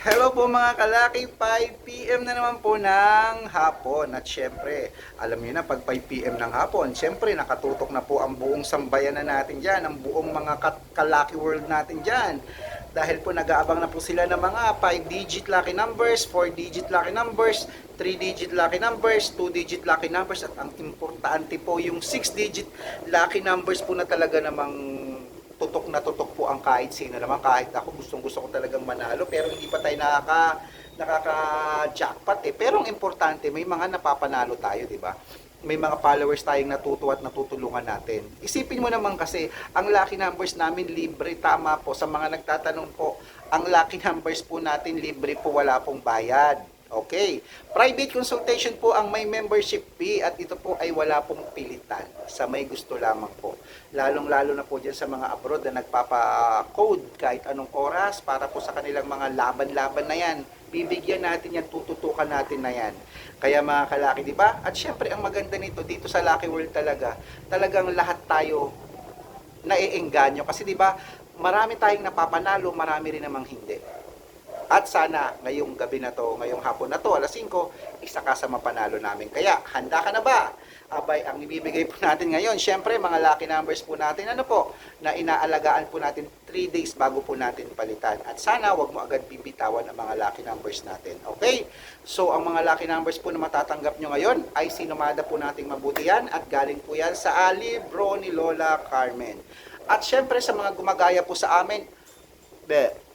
Hello po mga kalaki, 5pm na naman po ng hapon. At syempre, alam niyo na pag 5pm ng hapon, syempre nakatutok na po ang buong sambayan na natin dyan, ang buong mga ka- kalaki world natin dyan. Dahil po nag-aabang na po sila ng mga 5-digit lucky numbers, 4-digit lucky numbers, 3-digit lucky numbers, 2-digit lucky numbers. At ang importante po yung 6-digit lucky numbers po na talaga namang tutok na tutok po ang kahit sino naman kahit ako gustong gusto ko talagang manalo pero hindi pa tayo nakaka nakaka-jackpot eh pero ang importante may mga napapanalo tayo di ba may mga followers tayong natutuwa at natutulungan natin. Isipin mo naman kasi, ang lucky numbers namin libre, tama po. Sa mga nagtatanong po, ang lucky numbers po natin libre po, wala pong bayad. Okay. Private consultation po ang may membership fee at ito po ay wala pong pilitan sa may gusto lamang po. Lalong-lalo na po dyan sa mga abroad na nagpapa-code kahit anong oras para po sa kanilang mga laban-laban na yan. Bibigyan natin yan, tututukan natin na yan. Kaya mga kalaki, di ba? At syempre, ang maganda nito, dito sa Lucky World talaga, talagang lahat tayo naiengganyo. Kasi di ba, marami tayong napapanalo, marami rin namang hindi. At sana ngayong gabi na to, ngayong hapon na to, alas 5, isa ka sa mapanalo namin. Kaya, handa ka na ba? Abay, ang ibibigay po natin ngayon, syempre, mga lucky numbers po natin, ano po, na inaalagaan po natin 3 days bago po natin palitan. At sana, wag mo agad bibitawan ang mga lucky numbers natin. Okay? So, ang mga lucky numbers po na matatanggap nyo ngayon ay sinumada po nating mabuti yan at galing po yan sa libro ni Lola Carmen. At syempre, sa mga gumagaya po sa amin, be.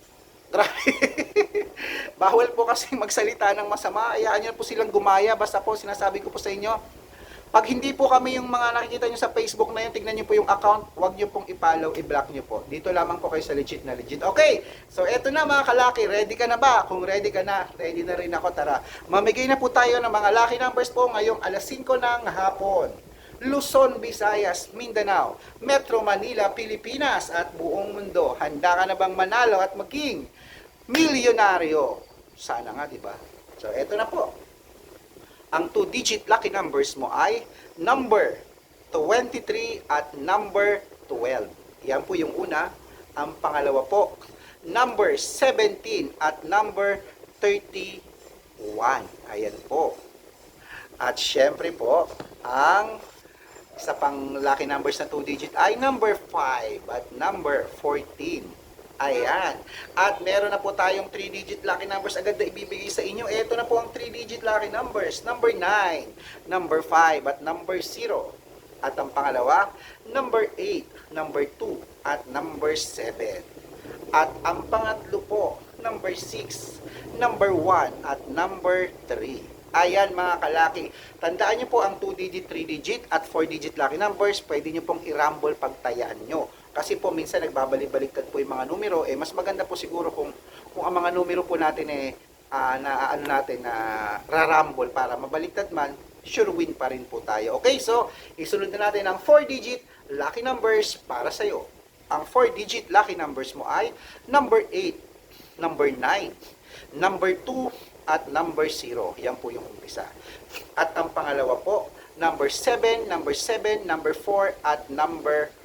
Bawal po kasi magsalita ng masama. Ayaan nyo po silang gumaya. Basta po, sinasabi ko po sa inyo, pag hindi po kami yung mga nakikita nyo sa Facebook na yun, tignan nyo po yung account, huwag nyo pong i-follow, i-block nyo po. Dito lamang po kayo sa legit na legit. Okay, so eto na mga kalaki, ready ka na ba? Kung ready ka na, ready na rin ako, tara. Mamigay na po tayo ng mga lucky numbers po ngayong alas 5 ng hapon. Luzon, Visayas, Mindanao, Metro Manila, Pilipinas at buong mundo. Handa ka na bang manalo at maging milyonaryo? Sana nga, di ba? So, eto na po. Ang two-digit lucky numbers mo ay number 23 at number 12. Yan po yung una. Ang pangalawa po, number 17 at number 31. Ayan po. At syempre po, ang isa pang lucky numbers na 2 digit ay number 5 at number 14. Ayan. At meron na po tayong 3 digit lucky numbers agad na ibibigay sa inyo. Ito na po ang 3 digit lucky numbers. Number 9, number 5 at number 0. At ang pangalawa, number 8, number 2 at number 7. At ang pangatlo po, number 6, number 1 at number 3. Ayan mga kalaki. Tandaan nyo po ang 2-digit, 3-digit at 4-digit lucky numbers. Pwede nyo pong i-rumble pagtayaan nyo. Kasi po minsan nagbabalik-baliktad po yung mga numero. Eh mas maganda po siguro kung, kung ang mga numero po natin eh ah, na ano natin na rarumble para mabaliktad man, sure win pa rin po tayo. Okay, so isunod na natin ang 4-digit lucky numbers para sa iyo. Ang 4-digit lucky numbers mo ay number 8, number 9, number 2, at number 0. Yan po yung umpisa. At ang pangalawa po, number 7, number 7, number 4, at number 4.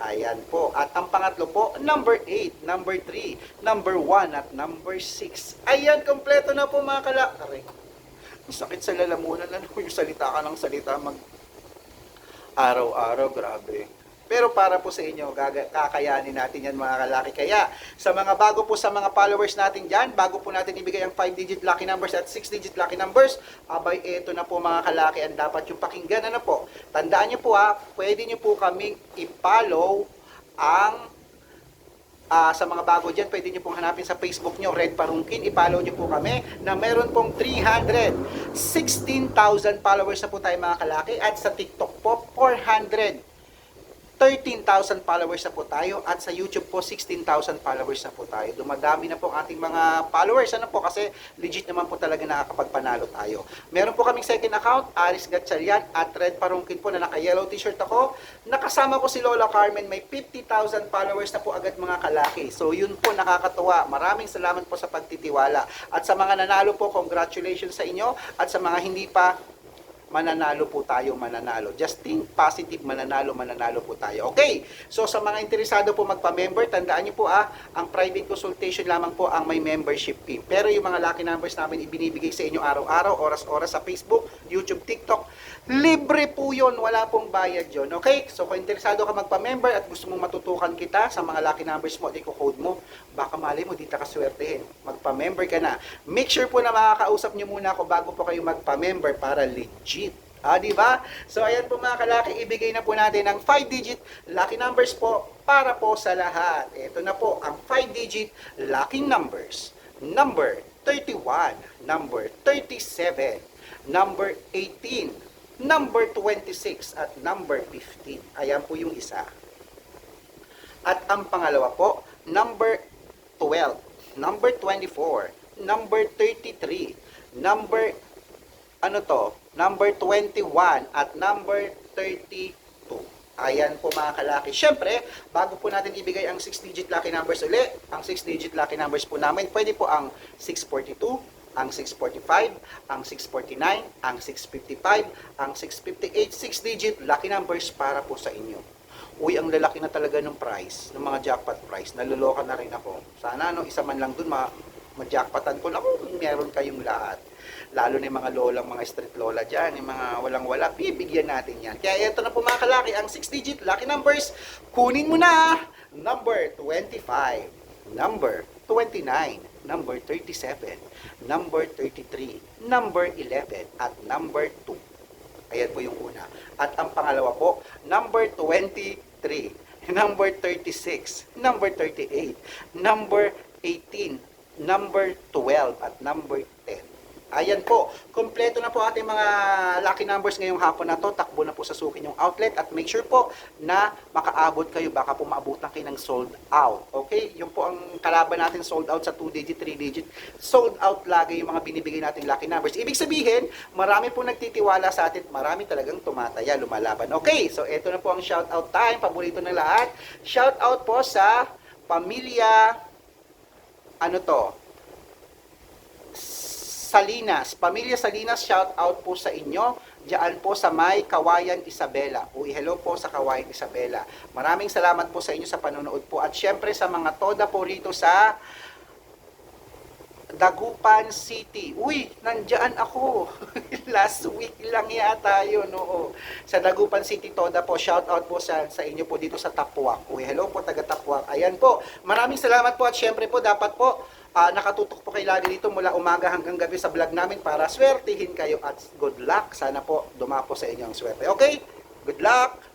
Ayan po. At ang pangatlo po, number 8, number 3, number 1, at number 6. Ayan, kompleto na po mga kala. Aray. Ang sakit sa lalamunan. Ano yung salita ka ng salita mag araw-araw, grabe. Pero para po sa inyo, kakayanin natin yan mga kalaki. Kaya sa mga bago po sa mga followers natin dyan, bago po natin ibigay ang 5-digit lucky numbers at 6-digit lucky numbers, abay eto na po mga kalaki ang dapat yung pakinggan. Ano po? Tandaan nyo po ha, pwede nyo po kaming i-follow ang Ah, sa mga bago dyan, pwede nyo pong hanapin sa Facebook nyo, Red Parungkin. I-follow nyo po kami na meron pong 316,000 followers na po tayo mga kalaki. At sa TikTok po, 400 13,000 followers na po tayo at sa YouTube po 16,000 followers na po tayo. Dumadami na po ang ating mga followers ano po kasi legit naman po talaga nakakapagpanalo tayo. Meron po kaming second account, Aris Gatchalian at Red Parungkin po na naka-yellow t-shirt ako. Nakasama ko si Lola Carmen, may 50,000 followers na po agad mga kalaki. So yun po nakakatuwa. Maraming salamat po sa pagtitiwala. At sa mga nanalo po, congratulations sa inyo. At sa mga hindi pa mananalo po tayo, mananalo. Just think positive, mananalo, mananalo po tayo. Okay, so sa mga interesado po magpa-member, tandaan niyo po ah, ang private consultation lamang po ang may membership fee. Pero yung mga lucky numbers namin ibinibigay sa inyo araw-araw, oras-oras sa Facebook, YouTube, TikTok, libre po yun, wala pong bayad yun. Okay, so kung interesado ka magpa-member at gusto mong matutukan kita sa mga lucky numbers mo at i-code mo, baka mali mo, di ta kaswertehin. Magpa-member ka na. Make sure po na makakausap niyo muna ako bago po kayo magpa-member para legit. Ah, di ba? So, ayan po mga kalaki, ibigay na po natin ang 5-digit lucky numbers po para po sa lahat. Ito na po ang 5-digit lucky numbers. Number 31, number 37, number 18, number 26, at number 15. Ayan po yung isa. At ang pangalawa po, number 12, number 24, number 33, number ano to, number 21 at number 32. Ayan po mga kalaki. Siyempre, bago po natin ibigay ang 6-digit lucky numbers uli, ang 6-digit lucky numbers po namin, pwede po ang 642, ang 645, ang 649, ang 655, ang 658, 6-digit lucky numbers para po sa inyo. Uy, ang lalaki na talaga ng price, ng mga jackpot price. Naluloka na rin ako. Sana no, isa man lang dun ma ma-jackpotan ko. Naku, meron kayong lahat. Lalo na yung mga lolang, mga street lola dyan, yung mga walang-wala, bibigyan natin yan. Kaya ito na po mga kalaki, ang 6-digit lucky numbers, kunin mo na! Number 25, number 29, number 37, number 33, number 11, at number 2. Ayan po yung una. At ang pangalawa po, number 23, number 36, number 38, number 18, number 12, at number 10. Ayan po, kompleto na po ating mga lucky numbers ngayong hapon na to. Takbo na po sa sukin yung outlet at make sure po na makaabot kayo. Baka po maabutan kayo ng sold out. Okay? Yung po ang kalaban natin sold out sa 2 digit, 3 digit. Sold out lagi yung mga binibigay nating lucky numbers. Ibig sabihin, marami po nagtitiwala sa atin. Marami talagang tumataya, lumalaban. Okay, so ito na po ang shout out time. Paborito ng lahat. Shout out po sa pamilya ano to? Salinas. Pamilya Salinas, shout out po sa inyo. Diyan po sa may Kawayan Isabela. Uy, hello po sa Kawayan Isabela. Maraming salamat po sa inyo sa panonood po. At syempre sa mga toda po rito sa Dagupan City. Uy, nandyan ako. Last week lang yata yun, oo. Sa Dagupan City, Toda po, shout out po sa, sa inyo po dito sa Tapuak. Uy, hello po, taga Tapuak. Ayan po, maraming salamat po at syempre po, dapat po, ah, nakatutok po kayo lagi dito mula umaga hanggang gabi sa vlog namin para swertihin kayo at good luck. Sana po, dumapo sa inyo ang swerte. Okay? Good luck!